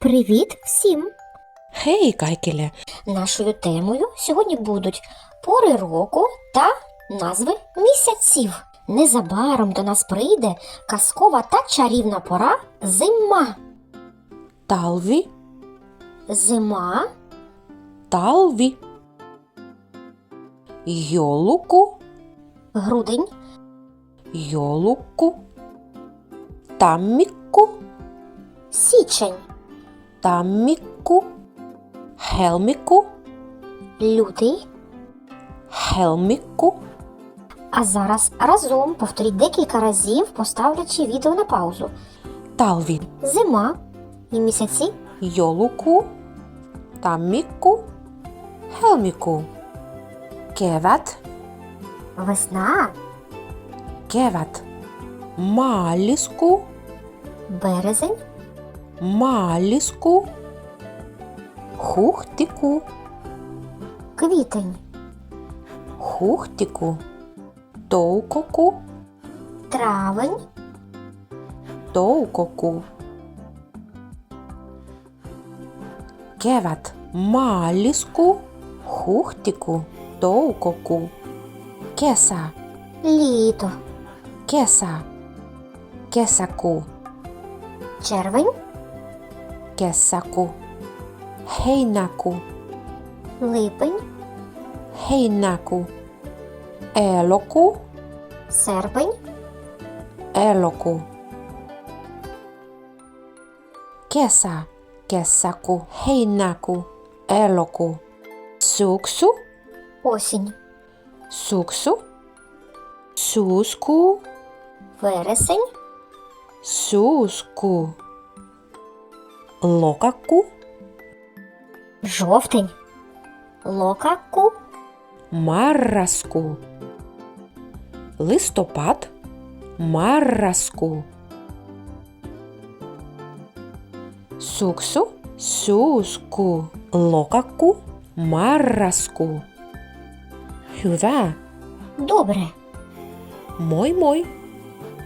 Привіт всім! Хей, Кайкеле, Нашою темою сьогодні будуть пори року та назви місяців. Незабаром до нас прийде казкова та чарівна пора зима. талві, Зима, талві, йолуку, грудень, йолуку, таммікку, січень, таммікку, хелміку, лютий. хелміку, А зараз разом повторіть декілька разів, поставлячи відео на паузу. талві, Зима. І місяці. Йолуку, таммікку, хелміку, кеват, весна, кеват, мааліску, березень, мааліску, хухтику, квітень, хухтику, товкоку, травень, товкоку. Кеват, мааліску, хухтику, товкоку. Кеса, літо, кеса, кесаку, червень, кесаку, хейнаку, липень, хейнаку, елоку, серпень, елоку. Кеса, кесаку, хейнаку, елоку. Суксу, осінь, суксу, суску, вересень, суску. Локаку, жовтень, локаку, марраску. Листопад, марраску. Суксу, суску. Локаку, марраску. Hyvä. добре. Moi.